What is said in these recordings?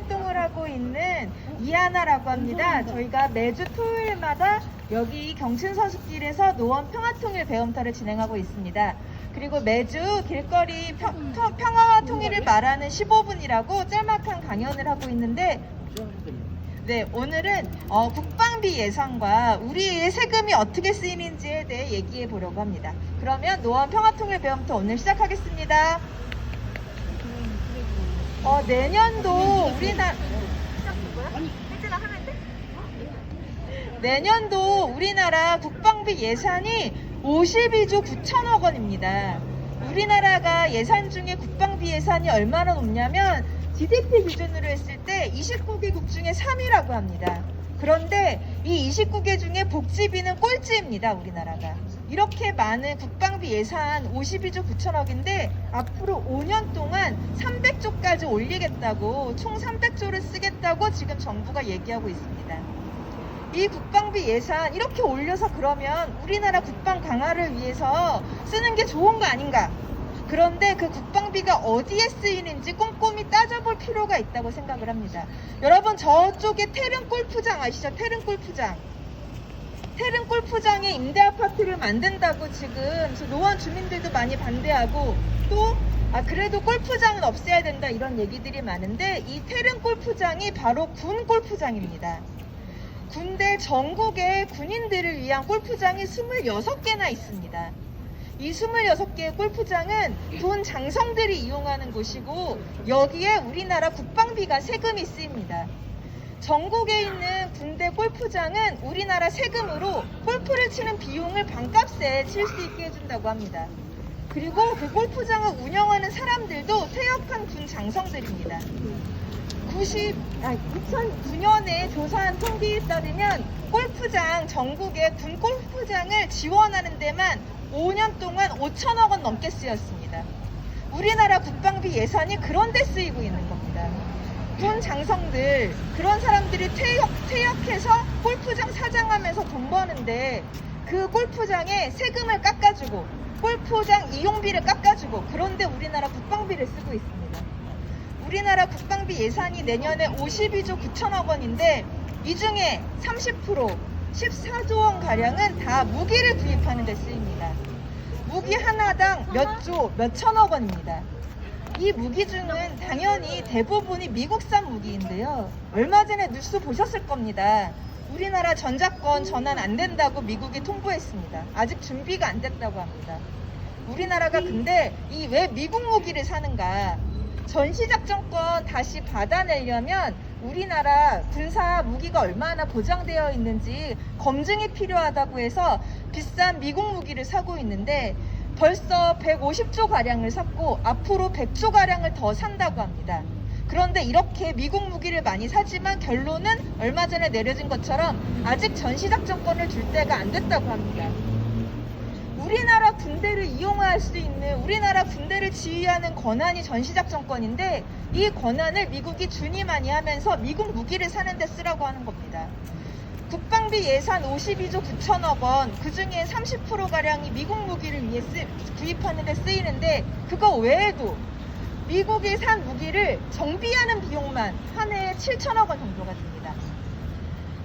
활동을 하고 있는 이하나라고 합니다. 저희가 매주 토요일마다 여기 경춘서숲길에서 노원 평화통일 배움터를 진행하고 있습니다. 그리고 매주 길거리 평, 터- 평화와 통일을 말하는 15분이라고 짤막한 강연을 하고 있는데 네, 오늘은 어, 국방비 예산과 우리의 세금이 어떻게 쓰이는지에 대해 얘기해 보려고 합니다. 그러면 노원 평화통일 배움터 오늘 시작하겠습니다. 어, 내년도 우리나라 내년도 우리나라 국방비 예산이 52조 9천억 원입니다. 우리나라가 예산 중에 국방비 예산이 얼마나 높냐면 GDP 기준으로 했을 때 29개국 중에 3위라고 합니다. 그런데 이 29개 중에 복지비는 꼴찌입니다, 우리나라가. 이렇게 많은 국방비 예산 52조 9천억인데 앞으로 5년 동안 300조까지 올리겠다고 총 300조를 쓰겠다고 지금 정부가 얘기하고 있습니다. 이 국방비 예산 이렇게 올려서 그러면 우리나라 국방 강화를 위해서 쓰는 게 좋은 거 아닌가? 그런데 그 국방비가 어디에 쓰이는지 꼼꼼히 따져볼 필요가 있다고 생각을 합니다. 여러분 저쪽에 테른 골프장 아시죠? 테른 골프장. 테른 골프장에 임대 아파트를 만든다고 지금 저 노원 주민들도 많이 반대하고 또 아, 그래도 골프장은 없애야 된다 이런 얘기들이 많은데 이 테른 골프장이 바로 군 골프장입니다. 군대 전국에 군인들을 위한 골프장이 26개나 있습니다. 이 26개의 골프장은 군 장성들이 이용하는 곳이고 여기에 우리나라 국방비가 세금이 쓰입니다. 전국에 있는 군대 골프장은 우리나라 세금으로 골프를 치는 비용을 반값에 칠 수 있게 해준다고 합니다. 그리고 그 골프장을 운영하는 사람들도 퇴역한 군 장성들입니다. 90, 아, 2009년에 조사한 통계에 따르면 골프장, 전국의 군 골프장을 지원하는 데만 5년 동안 5천억 원 넘게 쓰였습니다. 우리나라 국방비 예산이 그런 데 쓰이고 있는 겁니다. 군 장성들, 그런 사람들이 퇴역, 퇴역해서 골프장 사장하면서 돈 버는데 그 골프장에 세금을 깎아주고 골프장 이용비를 깎아주고 그런데 우리나라 국방비를 쓰고 있습니다. 우리나라 국방비 예산이 내년에 52조 9천억 원인데 이 중에 30% 14조 원 가량은 다 무기를 구입하는 데 쓰입니다. 무기 하나당 몇 조, 몇 천억 원입니다. 이 무기 중은 당연히 대부분이 미국산 무기인데요. 얼마 전에 뉴스 보셨을 겁니다. 우리나라 전자권 전환 안 된다고 미국이 통보했습니다. 아직 준비가 안 됐다고 합니다. 우리나라가 근데 이 왜 미국 무기를 사는가? 전시작전권 다시 받아내려면 우리나라 군사 무기가 얼마나 보장되어 있는지 검증이 필요하다고 해서 비싼 미국 무기를 사고 있는데 벌써 150조 가량을 샀고 앞으로 100조 가량을 더 산다고 합니다. 그런데 이렇게 미국 무기를 많이 사지만 결론은 얼마 전에 내려진 것처럼 아직 전시작전권을 줄 때가 안 됐다고 합니다. 우리나라 군대를 이용할 수 있는 우리나라 군대를 지휘하는 권한이 전시작전권인데 이 권한을 미국이 준위많이 하면서 미국 무기를 사는 데 쓰라고 하는 겁니다. 국방비 예산 52조 9천억 원, 그 중에 30%가량이 미국 무기를 위해 쓰, 구입하는 데 쓰이는데 그거 외에도 미국이 산 무기를 정비하는 비용만 한 해에 7천억 원 정도가 듭니다.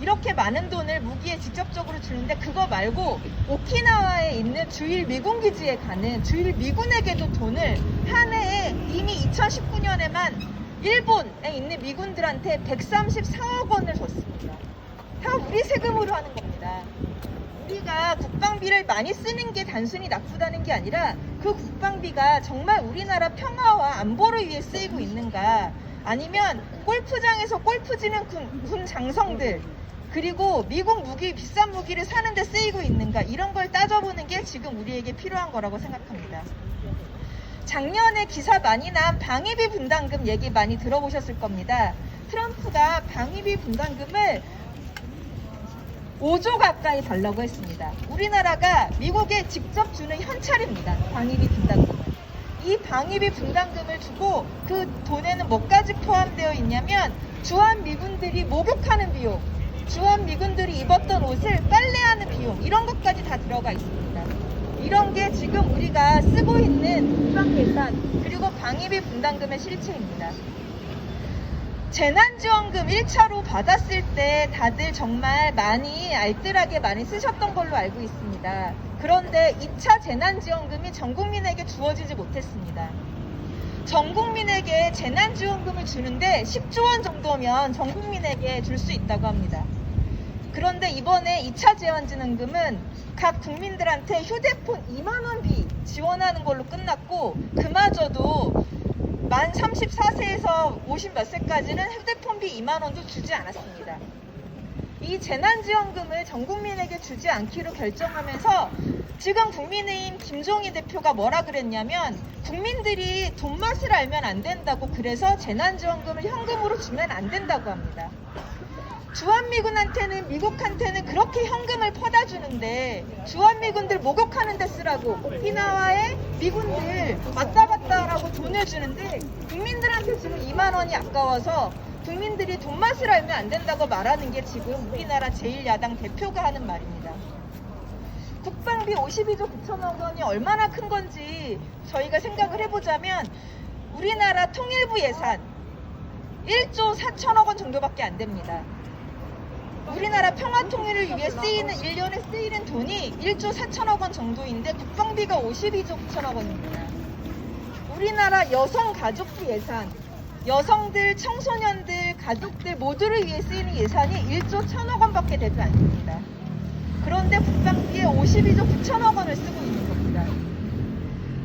이렇게 많은 돈을 무기에 직접적으로 주는데 그거 말고 오키나와에 있는 주일 미군 기지에 가는 주일 미군에게도 돈을 한 해에 이미 2019년에만 일본에 있는 미군들한테 134억 원을 줬습니다. 다 우리 세금으로 하는 겁니다. 우리가 국방비를 많이 쓰는 게 단순히 나쁘다는 게 아니라 그 국방비가 정말 우리나라 평화와 안보를 위해 쓰이고 있는가 아니면 골프장에서 골프 지는 군, 군 장성들 그리고 미국 무기 비싼 무기를 사는데 쓰이고 있는가 이런 걸 따져보는 게 지금 우리에게 필요한 거라고 생각합니다. 작년에 기사 많이 난 방위비 분담금 얘기 많이 들어보셨을 겁니다. 트럼프가 방위비 분담금을 5조 가까이 달라고 했습니다. 우리나라가 미국에 직접 주는 현찰입니다. 방위비 분담금을. 이 방위비 분담금을 주고 그 돈에는 뭐까지 포함되어 있냐면 주한 미군들이 목욕하는 비용, 주한 미군들이 입었던 옷을 빨래하는 비용 이런 것까지 다 들어가 있습니다. 이런 게 지금 우리가 쓰고 있는 국방 예산 그리고 방위비 분담금의 실체입니다. 재난지원금 1차로 받았을 때 다들 정말 많이 알뜰하게 많이 쓰셨던 걸로 알고 있습니다. 그런데 2차 재난지원금이 전 국민에게 주어지지 못했습니다. 전 국민에게 재난지원금을 주는데 10조 원 정도면 전 국민에게 줄 수 있다고 합니다. 그런데 이번에 2차 재난지원금은 각 국민들한테 휴대폰 2만 원비 지원하는 걸로 끝났고 그마저도 만 34세에서 50 몇 세까지는 휴대폰비 2만 원도 주지 않았습니다. 이 재난지원금을 전 국민에게 주지 않기로 결정하면서 지금 국민의힘 김종희 대표가 뭐라 그랬냐면 국민들이 돈 맛을 알면 안 된다고 그래서 재난지원금을 현금으로 주면 안 된다고 합니다. 주한미군한테는 미국한테는 그렇게 현금을 퍼다 주는데 주한미군들 목욕하는 데 쓰라고 오키나와의 미군들 왔다 갔다라고 돈을 주는데 국민들한테 지금 2만 원이 아까워서 국민들이 돈 맛을 알면 안 된다고 말하는 게 지금 우리나라 제1야당 대표가 하는 말입니다. 국방비 52조 9천억 원이 얼마나 큰 건지 저희가 생각을 해보자면 우리나라 통일부 예산 1조 4천억 원 정도밖에 안 됩니다. 우리나라 평화 통일을 위해 쓰이는 1년에 쓰이는 돈이 1조 4천억 원 정도인데 국방비가 52조 9천억 원입니다. 우리나라 여성 가족부 예산 여성들, 청소년들, 가족들 모두를 위해 쓰이는 예산이 1조 1천억 원밖에 되지 않습니다. 그런데 국방비에 52조 9천억 원을 쓰고 있는 겁니다.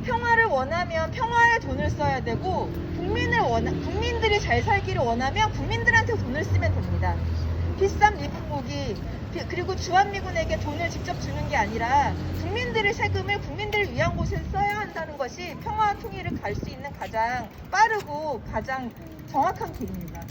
평화를 원하면 평화에 돈을 써야 되고 국민을 원하, 국민들이 잘 살기를 원하면 국민들한테 돈을 쓰면 됩니다. 비싼 미국 무기 비- 그리고 주한미군에게 돈을 직접 주는 게 아니라 국민들의 세금을 국민들을 위한 곳에 써야 한다는 것이 평화와 통일을 갈 수 있는 가장 빠르고 가장 정확한 길입니다.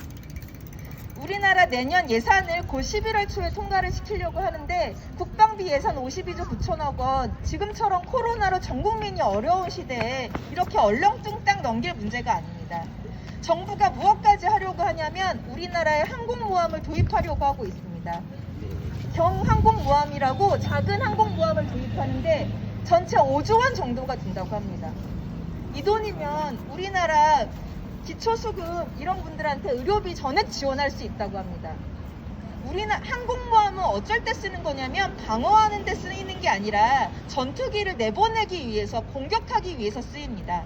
우리나라 내년 예산을 곧 11월 초에 통과를 시키려고 하는데 국방비 예산 52조 9천억 원 지금처럼 코로나로 전 국민이 어려운 시대에 이렇게 얼렁뚱땅 넘길 문제가 아닙니다. 정부가 무엇까지 하려고 하냐면 우리나라에 항공모함을 도입하려고 하고 있습니다. 경항공모함이라고 작은 항공모함을 도입하는데 전체 5조 원 정도가 든다고 합니다. 이 돈이면 우리나라 기초수급 이런 분들한테 의료비 전액 지원할 수 있다고 합니다. 우리는 항공모함은 어쩔 때 쓰는 거냐면 방어하는 데 쓰이는 게 아니라 전투기를 내보내기 위해서 공격하기 위해서 쓰입니다.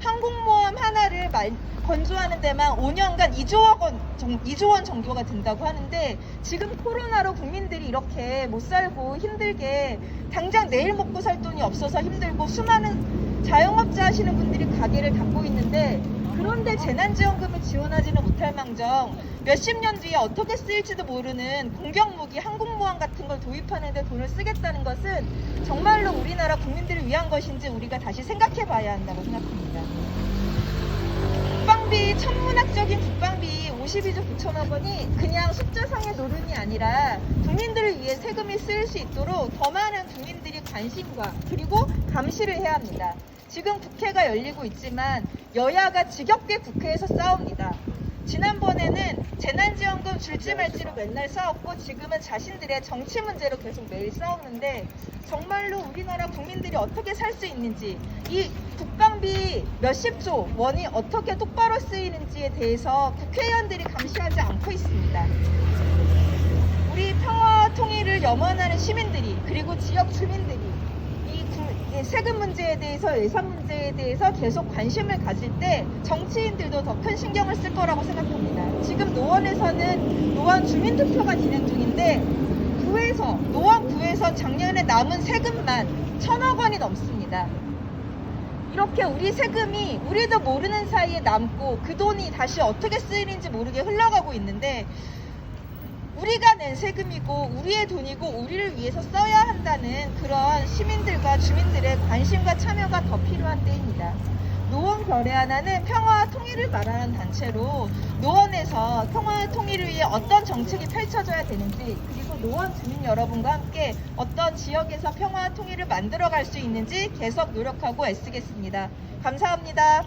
항공모함 하나를 말- 건조하는 데만 5년간 2조 원, 정, 2조 원 정도가 든다고 하는데 지금 코로나로 국민들이 이렇게 못 살고 힘들게 당장 내일 먹고 살 돈이 없어서 힘들고 수많은 자영업자 하시는 분들이 가게를 닫고 있는데 그런데 재난지원금을 지원하지는 못할 망정 몇십 년 뒤에 어떻게 쓰일지도 모르는 공격무기 항공모함 같은 걸 도입하는 데 돈을 쓰겠다는 것은 정말로 우리나라 국민들을 위한 것인지 우리가 다시 생각해 봐야 한다고 생각합니다. 국방비 천문학적인 국방비 52조 9천억 원이 그냥 숫자상의 노름이 아니라 국민들을 위해 세금이 쓰일 수 있도록 더 많은 국민들이 관심과 그리고 감시를 해야 합니다. 지금 국회가 열리고 있지만 여야가 지겹게 국회에서 싸웁니다. 지난번에는 재난지원금 줄지 말지로 맨날 싸웠고 지금은 자신들의 정치 문제로 계속 매일 싸우는데 정말로 우리나라 국민들이 어떻게 살 수 있는지 이 국방 비 몇십조 원이 어떻게 똑바로 쓰이는지에 대해서 국회의원들이 감시하지 않고 있습니다. 우리 평화와 통일을 염원하는 시민들이 그리고 지역 주민들이 이 세금 문제에 대해서 예산 문제에 대해서 계속 관심을 가질 때 정치인들도 더 큰 신경을 쓸 거라고 생각합니다. 지금 노원에서는 노원 주민 투표가 진행 중인데 구에서 노원 구에서 작년에 남은 세금만 천억 원이 넘습니다. 이렇게 우리 세금이 우리도 모르는 사이에 남고 그 돈이 다시 어떻게 쓰이는지 모르게 흘러가고 있는데 우리가 낸 세금이고 우리의 돈이고 우리를 위해서 써야 한다는 그런 시민들과 주민들의 관심과 참여가 더 필요한 때입니다. 노원 별의 하나는 평화와 통일을 말하는 단체로 노원에서 평화와 통일을 위해 어떤 정책이 펼쳐져야 되는지 그리고 노원 주민 여러분과 함께 어떤 지역에서 평화와 통일을 만들어갈 수 있는지 계속 노력하고 애쓰겠습니다. 감사합니다.